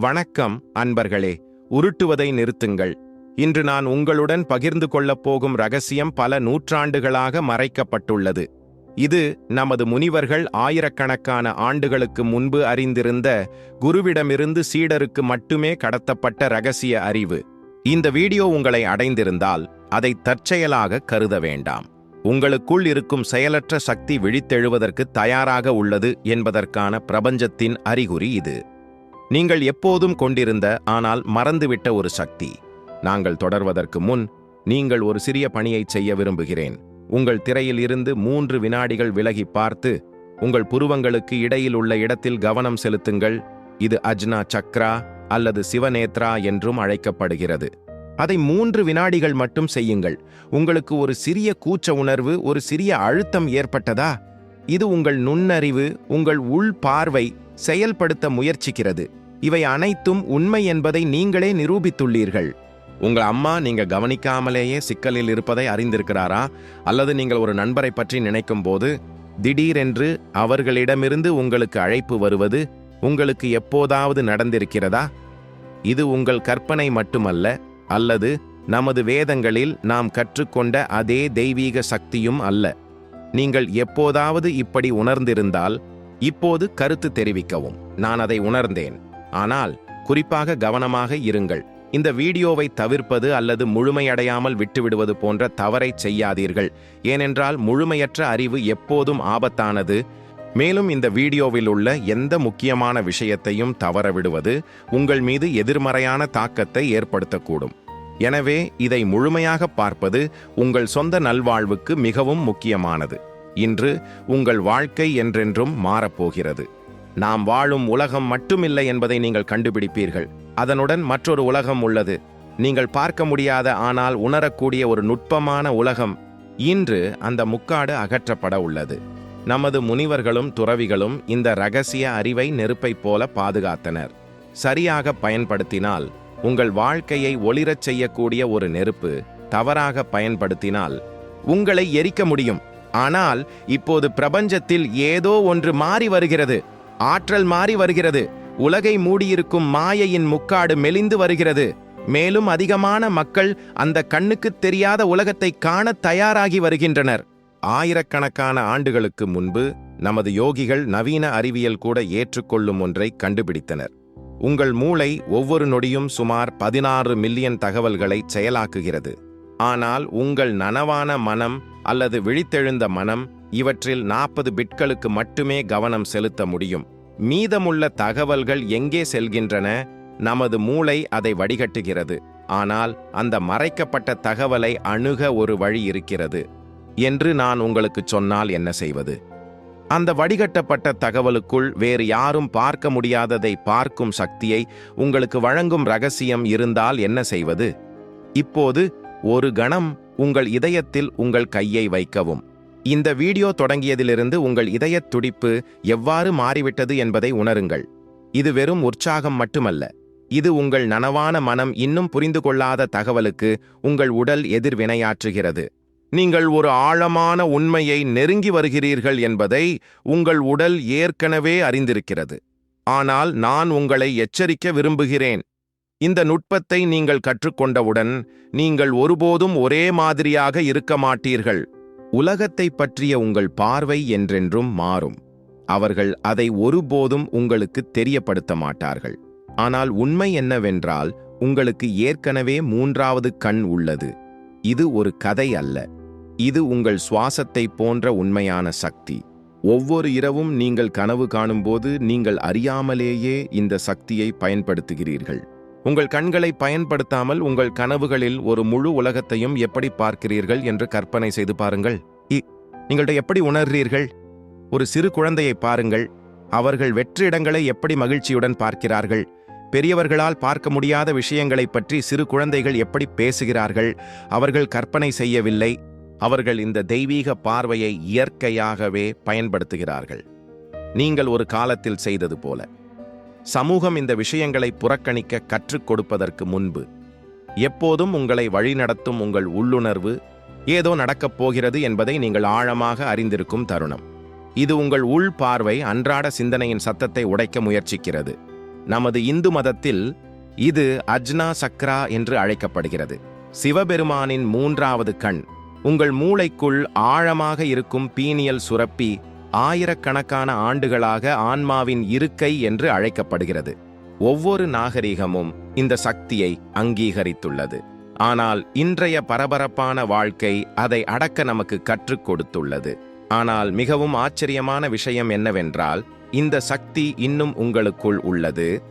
வணக்கம் அன்பர்களே. உருட்டுவதை நிறுத்துங்கள். இன்று நான் உங்களுடன் பகிர்ந்து கொள்ளப் போகும் ரகசியம் பல நூற்றாண்டுகளாக மறைக்கப்பட்டுள்ளது. இது நமது முனிவர்கள் ஆயிரக்கணக்கான ஆண்டுகளுக்கு முன்பு அறிந்திருந்த குருவிடமிருந்து சீடருக்கு மட்டுமே கடத்தப்பட்ட ரகசிய அறிவு. இந்த வீடியோ உங்களை அடைந்திருந்தால் அதை தற்செயலாக கருத வேண்டாம். உங்களுக்குள் இருக்கும் செயலற்ற சக்தி விழித்தெழுவதற்கு தயாராக உள்ளது என்பதற்கான பிரபஞ்சத்தின் அறிகுறி இது. நீங்கள் எப்போதும் கொண்டிருந்த ஆனால் மறந்துவிட்ட ஒரு சக்தி. நாங்கள் தொடர்வதற்கு முன் நீங்கள் ஒரு சிறிய பணியைச் செய்ய விரும்புகிறேன். உங்கள் திரையில் இருந்து மூன்று வினாடிகள் விலகி பார்த்து உங்கள் புருவங்களுக்கு இடையில் உள்ள இடத்தில் கவனம் செலுத்துங்கள். இது அஜ்னா சக்ரா அல்லது சிவநேத்ரா என்றும் அழைக்கப்படுகிறது. அதை மூன்று வினாடிகள் மட்டும் செய்யுங்கள். உங்களுக்கு ஒரு சிறிய கூச்ச உணர்வு ஒரு சிறிய அழுத்தம் ஏற்பட்டதா? இது உங்கள் நுண்ணறிவு உங்கள் உள் பார்வை செயல்படுத்த முயற்சிக்கிறது. இவை அனைத்தும் உண்மை என்பதை நீங்களே நிரூபித்துள்ளீர்கள். உங்கள் அம்மா நீங்க கவனிக்காமலேயே சிக்கலில் இருப்பதை அறிந்திருக்கிறாரா? அல்லது நீங்கள் ஒரு நண்பரை பற்றி நினைக்கும் போது திடீரென்று அவர்களிடமிருந்து உங்களுக்கு அழைப்பு வருவது உங்களுக்கு எப்போதாவது நடந்திருக்கிறதா? இது உங்கள் கற்பனை மட்டுமல்ல அல்லது நமது வேதங்களில் நாம் கற்றுக்கொண்ட அதே தெய்வீக சக்தியும் அல்ல. நீங்கள் எப்போதாவது இப்படி உணர்ந்திருந்தால் இப்போது கருத்து தெரிவிக்கவும். நான் அதை உணர்ந்தேன். ஆனால் குறிப்பாக கவனமாக இருங்கள். இந்த வீடியோவை தவிர்ப்பது அல்லது முழுமையடையாமல் விட்டுவிடுவது போன்ற தவறைச் செய்யாதீர்கள். ஏனென்றால் முழுமையற்ற அறிவு எப்போதும் ஆபத்தானது. மேலும் இந்த வீடியோவில் உள்ள எந்த முக்கியமான விஷயத்தையும் தவறவிடுவது உங்கள் மீது எதிர்மறையான தாக்கத்தை ஏற்படுத்தக்கூடும். எனவே இதை முழுமையாக பார்ப்பது உங்கள் சொந்த நல்வாழ்வுக்கு மிகவும் முக்கியமானது. இன்று உங்கள் வாழ்க்கை என்றென்றும் மாறப்போகிறது. நாம் வாழும் உலகம் மட்டுமில்லை என்பதை நீங்கள் கண்டுபிடிப்பீர்கள். அதனுடன் மற்றொரு உலகம் உள்ளது. நீங்கள் பார்க்க முடியாத ஆனால் உணரக்கூடிய ஒரு நுட்பமான உலகம் இன்று அந்த முக்காடு அகற்றப்பட உள்ளது. நமது முனிவர்களும் துறவிகளும் இந்த ரகசிய அறிவை நெருப்பைப் போல பாதுகாத்தனர். சரியாக பயன்படுத்தினால் உங்கள் வாழ்க்கையை ஒளிரச் செய்யக்கூடிய ஒரு நெருப்பு தவறாக பயன்படுத்தினால் உங்களை எரிக்க முடியும். ஆனால் இப்போது பிரபஞ்சத்தில் ஏதோ ஒன்று மாறி வருகிறது. ஆற்றல் மாறி வருகிறது. உலகை மூடியிருக்கும் மாயையின் முக்காடு மெலிந்து வருகிறது. மேலும் அதிகமான மக்கள் அந்த கண்ணுக்குத் தெரியாத உலகத்தை காண தயாராகி வருகின்றனர். ஆயிரக்கணக்கான ஆண்டுகளுக்கு முன்பு நமது யோகிகள் நவீன அறிவியல் கூட ஏற்றுக்கொள்ளும் ஒன்றை கண்டுபிடித்தனர். உங்கள் மூளை ஒவ்வொரு நொடியும் சுமார் பதினாறு மில்லியன் தகவல்களை செயலாக்குகிறது. ஆனால் உங்கள் நனவான மனம் அல்லது விழித்தெழுந்த மனம் இவற்றில் நாற்பது பிட்களுக்கு மட்டுமே கவனம் செலுத்த முடியும். மீதமுள்ள தகவல்கள் எங்கே செல்கின்றன? நமது மூளை அதை வடிகட்டுகிறது. ஆனால் அந்த மறைக்கப்பட்ட தகவலை அணுக ஒரு வழி இருக்கிறது. என்று நான் உங்களுக்கு சொன்னால் என்ன செய்வது? அந்த வடிகட்டப்பட்ட தகவலுக்குள் வேறு யாரும் பார்க்க முடியாததை பார்க்கும் சக்தியை உங்களுக்கு வழங்கும் ரகசியம் இருந்தால் என்ன செய்வது? இப்போது ஒரு கணம் உங்கள் இதயத்தில் உங்கள் கையை வைக்கவும். இந்த வீடியோ தொடங்கியதிலிருந்து உங்கள் இதயத் துடிப்பு எவ்வாறு மாறிவிட்டது என்பதை உணருங்கள். இது வெறும் உற்சாகம் மட்டுமல்ல. இது உங்கள் நனவான மனம் இன்னும் புரிந்து கொள்ளாத தகவலுக்கு உங்கள் உடல் எதிர்வினையாற்றுகிறது. நீங்கள் ஒரு ஆழமான உண்மையை நெருங்கி வருகிறீர்கள் என்பதை உங்கள் உடல் ஏற்கனவே அறிந்திருக்கிறது. ஆனால் நான் உங்களை எச்சரிக்க விரும்புகிறேன். இந்த நுட்பத்தை நீங்கள் கற்றுக்கொண்டவுடன் நீங்கள் ஒருபோதும் ஒரே மாதிரியாக இருக்க மாட்டீர்கள். உலகத்தை பற்றிய உங்கள் பார்வை என்றென்றும் மாறும். அவர்கள் அதை ஒருபோதும் உங்களுக்கு தெரியப்படுத்த மாட்டார்கள். ஆனால் உண்மை என்னவென்றால் உங்களுக்கு ஏற்கனவே மூன்றாவது கண் உள்ளது. இது ஒரு கதை அல்ல. இது உங்கள் சுவாசத்தை போன்ற உண்மையான சக்தி. ஒவ்வொரு இரவும் நீங்கள் கனவு காணும்போது நீங்கள் அறியாமலேயே இந்த சக்தியை பயன்படுத்துகிறீர்கள். உங்கள் கண்களை பயன்படுத்தாமல் உங்கள் கனவுகளில் ஒரு முழு உலகத்தையும் எப்படி பார்க்கிறீர்கள் என்று கற்பனை செய்து பாருங்கள். இ- எப்படி உணர்றீர்கள்? ஒரு சிறு குழந்தையை பாருங்கள். அவர்கள் வெற்றிடங்களை எப்படி மகிழ்ச்சியுடன் பார்க்கிறார்கள்? பெரியவர்களால் பார்க்க முடியாத விஷயங்களைப் பற்றி சிறு குழந்தைகள் எப்படி பேசுகிறார்கள்? அவர்கள் கற்பனை செய்யவில்லை. அவர்கள் இந்த தெய்வீக பார்வையை இயற்கையாகவே பயன்படுத்துகிறார்கள். நீங்கள் ஒரு காலத்தில் செய்தது போல. சமூகம் இந்த விஷயங்களை புறக்கணிக்க கற்றுக் கொடுப்பதற்கு முன்பு எப்போதும் உங்களை வழிநடத்தும் உங்கள் உள்ளுணர்வு ஏதோ நடக்கப் போகிறது என்பதை நீங்கள் ஆழமாக அறிந்திருக்கும் தருணம். இது உங்கள் உள் பார்வை அன்றாட சிந்தனையின் சத்தத்தை உடைக்க முயற்சிக்கிறது. நமது இந்து மதத்தில் இது அஜ்னா சக்ரா என்று அழைக்கப்படுகிறது. சிவபெருமானின் மூன்றாவது கண் உங்கள் மூளைக்குள் ஆழமாக இருக்கும் பீனியல் சுரப்பி ஆயிரக்கணக்கான ஆண்டுகளாக ஆன்மாவின் இருக்கை என்று அழைக்கப்படுகிறது. ஒவ்வொரு நாகரிகமும் இந்த சக்தியை அங்கீகரித்துள்ளது. ஆனால் இன்றைய பரபரப்பான வாழ்க்கை அதை அடக்க நமக்கு கற்றுக் கொடுத்துள்ளது. ஆனால் மிகவும் ஆச்சரியமான விஷயம் என்னவென்றால் இந்த சக்தி இன்னும் உங்களுக்குள் உள்ளது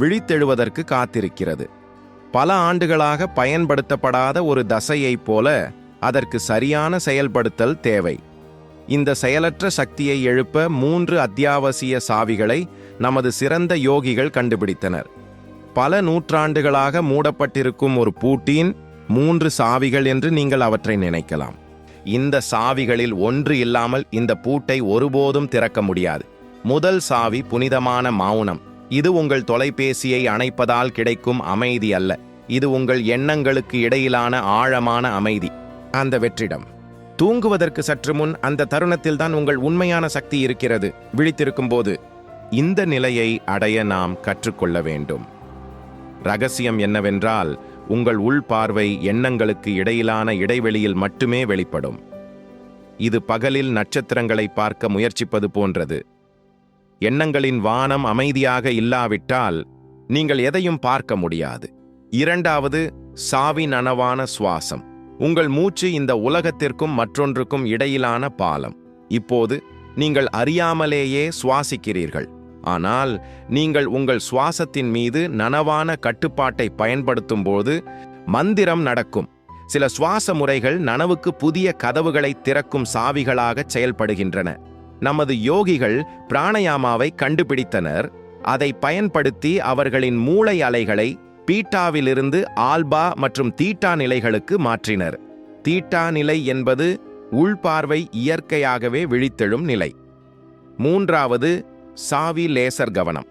விழித்தெழுவதற்கு காத்திருக்கிறது. பல ஆண்டுகளாக பயன்படுத்தப்படாத ஒரு தசையைப் போல அதற்கு சரியான செயல்படுத்தல் தேவை. இந்த செயலற்ற சக்தியை எழுப்ப மூன்று அத்தியாவசிய சாவிகளை நமது சிறந்த யோகிகள் கண்டுபிடித்தனர். பல நூற்றாண்டுகளாக மூடப்பட்டிருக்கும் ஒரு பூட்டின் மூன்று சாவிகள் என்று நீங்கள் அவற்றை நினைக்கலாம். இந்த சாவிகளில் ஒன்று இல்லாமல் இந்த பூட்டை ஒருபோதும் திறக்க முடியாது. முதல் சாவி புனிதமான மௌனம். இது உங்கள் தொலைபேசியை அணைப்பதால் கிடைக்கும் அமைதி அல்ல. இது உங்கள் எண்ணங்களுக்கு இடையிலான ஆழமான அமைதி. அந்த வெற்றிடம். தூங்குவதற்கு சற்று முன் அந்த தருணத்தில்தான் உங்கள் உண்மையான சக்தி இருக்கிறது. விழித்திருக்கும் போது இந்த நிலையை அடைய நாம் கற்றுக்கொள்ள வேண்டும். ரகசியம் என்னவென்றால் உங்கள் உள் பார்வை எண்ணங்களுக்கு இடையிலான இடைவெளியில் மட்டுமே வெளிப்படும். இது பகலில் நட்சத்திரங்களை பார்க்க முயற்சிப்பது போன்றது. எண்ணங்களின் வானம் அமைதியாக இல்லாவிட்டால் நீங்கள் எதையும் பார்க்க முடியாது. இரண்டாவது சாவி நனவான சுவாசம். உங்கள் மூச்சு இந்த உலகத்திற்கும் மற்றொன்றுக்கும் இடையிலான பாலம். இப்போது நீங்கள் அறியாமலேயே சுவாசிக்கிறீர்கள். ஆனால் நீங்கள் உங்கள் சுவாசத்தின் மீது நனவான கட்டுப்பாட்டை பயன்படுத்தும்போது மந்திரம் நடக்கும். சில சுவாச முறைகள் நனவுக்கு புதிய கதவுகளை திறக்கும் சாவிகளாக செயல்படுகின்றன. நமது யோகிகள் பிராணயாமாவை கண்டுபிடித்தனர். அதை பயன்படுத்தி அவர்களின் மூளை அலைகளை பீட்டாவிலிருந்து ஆல்பா மற்றும் தீட்டா நிலைகளுக்கு மாற்றினர். தீட்டா நிலை என்பது உள்பார்வை இயற்கையாகவே விழித்தெழும் நிலை. மூன்றாவது சாவி லேசர் கவனம்.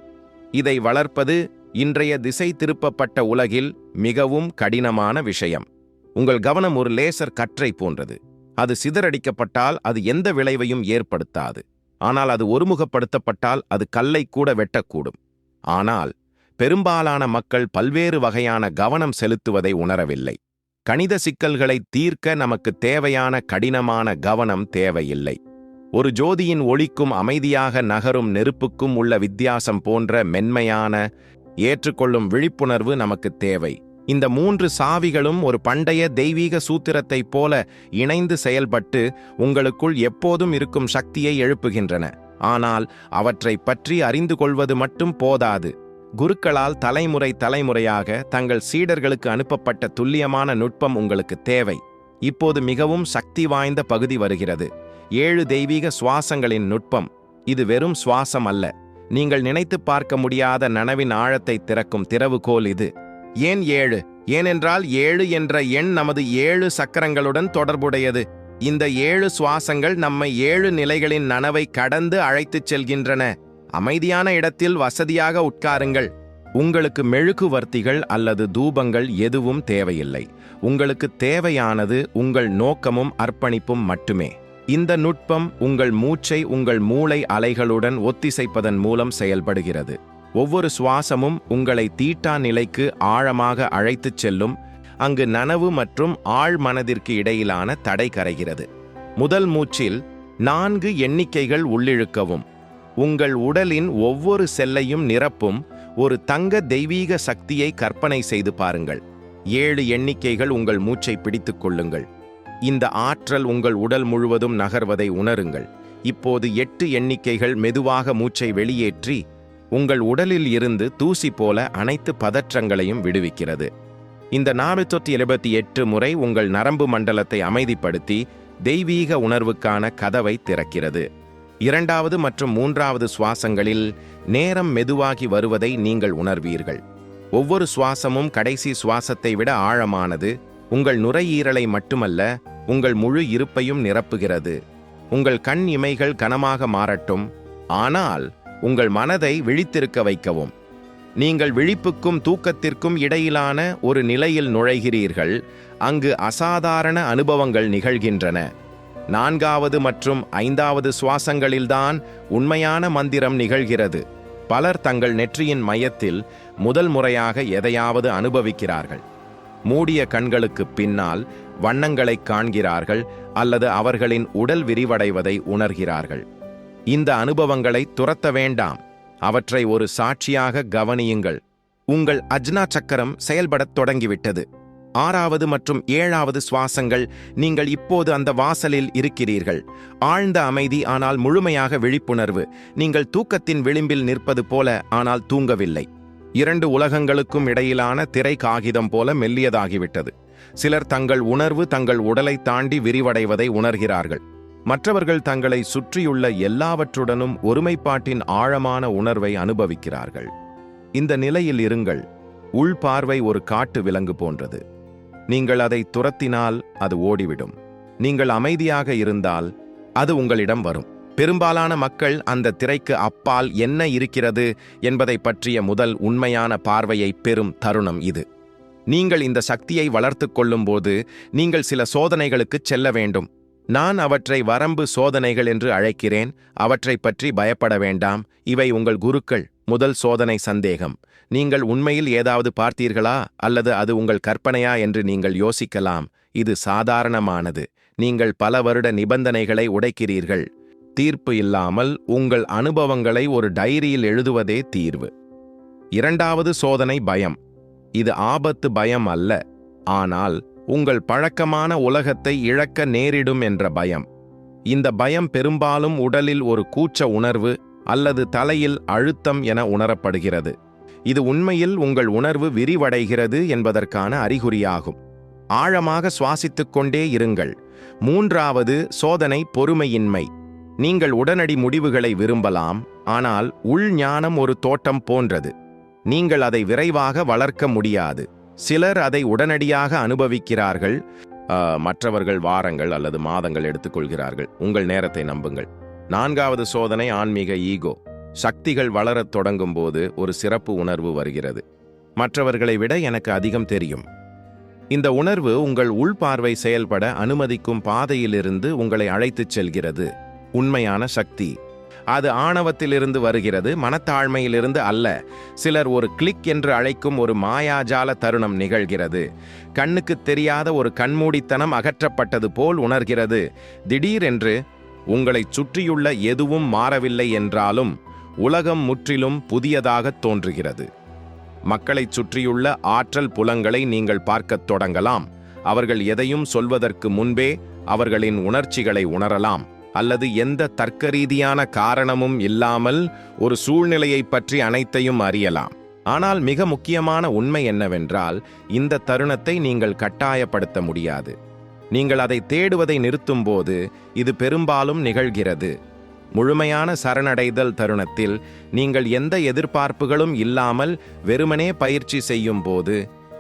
இதை வளர்ப்பது இன்றைய திசை திருப்பப்பட்ட உலகில் மிகவும் கடினமான விஷயம். உங்கள் கவனம் ஒரு லேசர் கற்றை போன்றது. அது சிதறடிக்கப்பட்டால் அது எந்த விளைவையும் ஏற்படுத்தாது. ஆனால் அது ஒருமுகப்படுத்தப்பட்டால் அது கல்லை கூட வெட்டக்கூடும். ஆனால் பெரும்பாலான மக்கள் பல்வேறு வகையான கவனம் செலுத்துவதை உணரவில்லை. கணித சிக்கல்களை தீர்க்க நமக்கு தேவையான கடினமான கவனம் தேவையில்லை. ஒரு ஜோதியின் ஒளிக்கும் அமைதியாக நகரும் நெருப்புக்கும் உள்ள வித்தியாசம் போன்ற மென்மையான ஏற்றுக்கொள்ளும் விழிப்புணர்வு நமக்கு தேவை. இந்த மூன்று சாவிகளும் ஒரு பண்டைய தெய்வீக சூத்திரத்தைப் போல இணைந்து செயல்பட்டு உங்களுக்குள் எப்போதும் இருக்கும் சக்தியை எழுப்புகின்றன. ஆனால் அவற்றை பற்றி அறிந்து கொள்வது மட்டும் போதாது. குருக்களால் தலைமுறை தலைமுறையாக தங்கள் சீடர்களுக்கு அனுப்பப்பட்ட துல்லியமான நுட்பம் உங்களுக்கு தேவை. இப்போது மிகவும் சக்தி வாய்ந்த பகுதி வருகிறது. ஏழு தெய்வீக சுவாசங்களின் நுட்பம். இது வெறும் சுவாசம் அல்ல. நீங்கள் நினைத்து பார்க்க முடியாத நனவின் ஆழத்தை திறக்கும் திறவுகோல் இது. ஏன் ஏழு? ஏனென்றால் ஏழு என்ற எண் நமது ஏழு சக்கரங்களுடன் தொடர்புடையது. இந்த ஏழு சுவாசங்கள் நம்மை ஏழு நிலைகளின் நனவை கடந்து அழைத்துச் செல்கின்றன. அமைதியான இடத்தில் வசதியாக உட்காருங்கள். உங்களுக்கு மெழுகுவர்த்திகள் அல்லது தூபங்கள் எதுவும் தேவையில்லை. உங்களுக்கு தேவையானது உங்கள் நோக்கமும் அர்ப்பணிப்பும் மட்டுமே. இந்த நுட்பம் உங்கள் மூச்சை உங்கள் மூளை அலைகளுடன் ஒத்திசைப்பதன் மூலம் செயல்படுகிறது. ஒவ்வொரு சுவாசமும் உங்களை தீட்டா நிலைக்கு ஆழமாக அழைத்துச் செல்லும். அங்கு நனவு மற்றும் ஆழ் மனதிற்கு இடையிலான தடை கரைகிறது. முதல் மூச்சில் நான்கு எண்ணிக்கைகள் உள்ளிழுக்கவும். உங்கள் உடலின் ஒவ்வொரு செல்லையும் நிரப்பும் ஒரு தங்க தெய்வீக சக்தியை கற்பனை செய்து பாருங்கள். ஏழு எண்ணிக்கைகள் உங்கள் மூச்சை பிடித்துக் கொள்ளுங்கள். இந்த ஆற்றல் உங்கள் உடல் முழுவதும் நகர்வதை உணருங்கள். இப்போது எட்டு எண்ணிக்கைகள் மெதுவாக மூச்சை வெளியேற்றி உங்கள் உடலில் இருந்து தூசி போல அனைத்து பதற்றங்களையும் விடுவிக்கிறது. இந்த நானூற்றி எழுபத்தி எட்டு முறை உங்கள் நரம்பு மண்டலத்தை அமைதிப்படுத்தி தெய்வீக உணர்வுக்கான கதவை திறக்கிறது. இரண்டாவது மற்றும் மூன்றாவது சுவாசங்களில் நேரம் மெதுவாகி வருவதை நீங்கள் உணர்வீர்கள். ஒவ்வொரு சுவாசமும் கடைசி சுவாசத்தை விட ஆழமானது உங்கள் நுரையீரலை மட்டுமல்ல உங்கள் முழு இருப்பையும் நிரப்புகிறது. உங்கள் கண் இமைகள் கனமாக மாறட்டும் ஆனால் உங்கள் மனதை விழித்திருக்க வைக்கவும். நீங்கள் விழிப்புக்கும் தூக்கத்திற்கும் இடையிலான ஒரு நிலையில் நுழைகிறீர்கள் அங்கு அசாதாரண அனுபவங்கள் நிகழ்கின்றன. நான்காவது மற்றும் ஐந்தாவது சுவாசங்களில்தான் உண்மையான மந்திரம் நிகழ்கிறது. பலர் தங்கள் நெற்றியின் மையத்தில் முதல் முறையாக எதையாவது அனுபவிக்கிறார்கள். மூடிய கண்களுக்கு பின்னால் வண்ணங்களைக் காண்கிறார்கள் அல்லது அவர்களின் உடல் விரிவடைவதை உணர்கிறார்கள். இந்த அனுபவங்களை துரத்த வேண்டாம். அவற்றை ஒரு சாட்சியாக கவனியுங்கள். உங்கள் அஜ்னா சக்கரம் செயல்படத் தொடங்கிவிட்டது. ஆறாவது மற்றும் ஏழாவது சுவாசங்கள் நீங்கள் இப்போது அந்த வாசலில் இருக்கிறீர்கள். ஆழ்ந்த அமைதி ஆனால் முழுமையாக விழிப்புணர்வு. நீங்கள் தூக்கத்தின் விளிம்பில் நிற்பது போல ஆனால் தூங்கவில்லை. இரண்டு உலகங்களுக்கும் இடையிலான திரை காகிதம் போல மெல்லியதாகிவிட்டது. சிலர் தங்கள் உணர்வு தங்கள் உடலை தாண்டி விரிவடைவதை உணர்கிறார்கள். மற்றவர்கள் தங்களை சுற்றியுள்ள எல்லாவற்றுடனும் ஒருமைப்பாட்டின் ஆழமான உணர்வை அனுபவிக்கிறார்கள். இந்த நிலையில் இருங்கள். உள்பார்வை ஒரு காட்டு விலங்கு போன்றது. நீங்கள் அதை துரத்தினால் அது ஓடிவிடும். நீங்கள் அமைதியாக இருந்தால் அது உங்களிடம் வரும். பெரும்பாலான மக்கள் அந்த திரைக்கு அப்பால் என்ன இருக்கிறது என்பதை பற்றிய முதல் உண்மையான பார்வையை பெறும் தருணம் இது. நீங்கள் இந்த சக்தியை வளர்த்துக் கொள்ளும்போது நீங்கள் சில சோதனைகளுக்குச் செல்ல வேண்டும். நான் அவற்றை வரம்பு சோதனைகள் என்று அழைக்கிறேன் அவற்றைப் பற்றி பயப்பட வேண்டாம். இவை உங்கள் குருக்கள். முதல் சோதனை சந்தேகம். நீங்கள் உண்மையில் ஏதாவது பார்த்தீர்களா? அல்லது அது உங்கள் கற்பனையா என்று நீங்கள் யோசிக்கலாம். இது சாதாரணமானது. நீங்கள் பல வருட நிபந்தனைகளை உடைக்கிறீர்கள். தீர்ப்பு இல்லாமல் உங்கள் அனுபவங்களை ஒரு டைரியில் எழுதுவதே தீர்வு. இரண்டாவது சோதனை பயம். இது ஆபத்து பயம் அல்ல. ஆனால் உங்கள் பழக்கமான உலகத்தை இழக்க நேரிடும் என்ற பயம். இந்த பயம் பெரும்பாலும் உடலில் ஒரு கூச்ச உணர்வு அல்லது தலையில் அழுத்தம் என உணரப்படுகிறது. இது உண்மையில் உங்கள் உணர்வு விரிவடைகிறது என்பதற்கான அறிகுறியாகும். ஆழமாக சுவாசித்துக் கொண்டே இருங்கள். மூன்றாவது சோதனை பொறுமையின்மை. நீங்கள் உடனடி முடிவுகளை விரும்பலாம் ஆனால் உள்ஞானம் ஒரு தோட்டம் போன்றது. நீங்கள் அதை விரைவாக வளர்க்க முடியாது. சிலர் அதை உடனடியாக அனுபவிக்கிறார்கள். மற்றவர்கள் வாரங்கள் அல்லது மாதங்கள் எடுத்துக்கொள்கிறார்கள். உங்கள் நேரத்தை நம்புங்கள். நான்காவது சோதனை ஆன்மீக ஈகோ. சக்திகள் வளரத் தொடங்கும் போது ஒரு சிறப்பு உணர்வு வருகிறது. மற்றவர்களை விட எனக்கு அதிகம் தெரியும். இந்த உணர்வு உங்கள் உள்பார்வை செயல்பட அனுமதிக்கும் பாதையிலிருந்து உங்களை அழைத்துச் செல்கிறது. உண்மையான சக்தி. அது ஆணவத்திலிருந்து வருகிறது மனத்தாழ்மையிலிருந்து அல்ல. சிலர் ஒரு கிளிக் என்று அழைக்கும் ஒரு மாயாஜால தருணம் நிகழ்கிறது. கண்ணுக்கு தெரியாத ஒரு கண்மூடித்தனம் அகற்றப்பட்டது போல் உணர்கிறது. திடீரென்று உங்களைச் சுற்றியுள்ள எதுவும் மாறவில்லை என்றாலும் உலகம் முற்றிலும் புதியதாகத் தோன்றுகிறது. மக்களைச் சுற்றியுள்ள ஆற்றல் புலங்களை நீங்கள் பார்க்கத் தொடங்கலாம். அவர்கள் எதையும் சொல்வதற்கு முன்பே அவர்களின் உணர்ச்சிகளை உணரலாம். அல்லது எந்த தர்க்கரீதியான காரணமும் இல்லாமல் ஒரு சூழ்நிலையைப் பற்றி அனைத்தையும் அறியலாம். ஆனால் மிக முக்கியமான உண்மை என்னவென்றால் இந்த தருணத்தை நீங்கள் கட்டாயப்படுத்த முடியாது. நீங்கள் அதை தேடுவதை நிறுத்தும்போது இது பெரும்பாலும் நிகழ்கிறது. முழுமையான சரணடைதல் தருணத்தில் நீங்கள் எந்த எதிர்பார்ப்புகளும் இல்லாமல் வெறுமனே பயிற்சி செய்யும் போது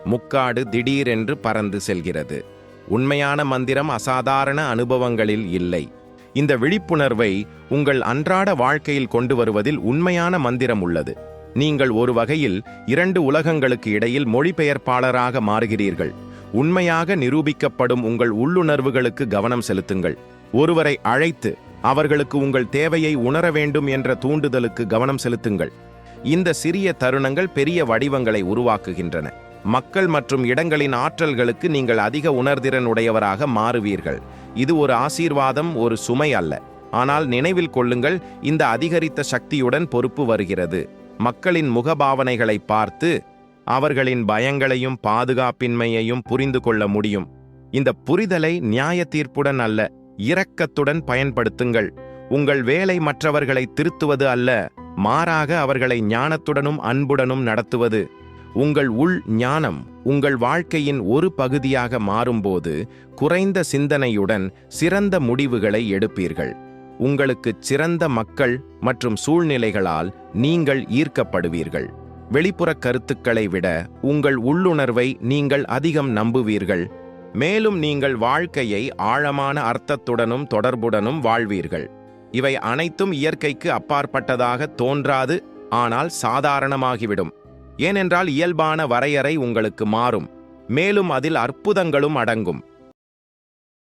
முக்காடு திடீரென்று பறந்து செல்கிறது. உண்மையான மந்திரம் அசாதாரண அனுபவங்களில் இல்லை. இந்த விழிப்புணர்வை உங்கள் அன்றாட வாழ்க்கையில் கொண்டு வருவதில் உண்மையான மந்திரம் உள்ளது. நீங்கள் ஒரு வகையில் இரண்டு உலகங்களுக்கு இடையில் மொழிபெயர்ப்பாளராக மாறுகிறீர்கள். உண்மையாக நிரூபிக்கப்படும் உங்கள் உள்ளுணர்வுகளுக்கு கவனம் செலுத்துங்கள். ஒருவரை அழைத்து அவர்களுக்கு உங்கள் தேவையை உணர வேண்டும் என்ற தூண்டுதலுக்கு கவனம் செலுத்துங்கள். இந்த சிறிய தருணங்கள் பெரிய வடிவங்களை உருவாக்குகின்றன. மக்கள் மற்றும் இடங்களின் ஆற்றல்களுக்கு நீங்கள் அதிக உணர்திறன் உடையவராக மாறுவீர்கள். இது ஒரு ஆசீர்வாதம் ஒரு சுமை அல்ல. ஆனால் நினைவில் கொள்ளுங்கள் இந்த அதிகரித்த சக்தியுடன் பொறுப்பு வருகிறது. மக்களின் முகபாவனைகளை பார்த்து அவர்களின் பயங்களையும் பாதுகாப்பின்மையையும் புரிந்து கொள்ள முடியும். இந்த புரிதலை நியாய தீர்ப்புடன் அல்ல இரக்கத்துடன் பயன்படுத்துங்கள். உங்கள் வேலை மற்றவர்களை திருத்துவது அல்ல மாறாக அவர்களை ஞானத்துடனும் அன்புடனும் நடத்துவது. உங்கள் உள் ஞானம் உங்கள் வாழ்க்கையின் ஒரு பகுதியாக மாறும்போது குறைந்த சிந்தனையுடன் சிறந்த முடிவுகளை எடுப்பீர்கள். உங்களுக்கு சிறந்த மக்கள் மற்றும் சூழ்நிலைகளால் நீங்கள் ஈர்க்கப்படுவீர்கள். வெளிப்புற கருத்துக்களை விட உங்கள் உள்ளுணர்வை நீங்கள் அதிகம் நம்புவீர்கள். மேலும் நீங்கள் வாழ்க்கையை ஆழமான அர்த்தத்துடனும் தொடர்புடனும் வாழ்வீர்கள். இவை அனைத்தும் இயற்கைக்கு அப்பாற்பட்டதாக தோன்றாது ஆனால் சாதாரணமாகிவிடும். ஏனென்றால் இயல்பான வரையறை உங்களுக்கு மாறும். மேலும் அதில் அற்புதங்களும் அடங்கும்.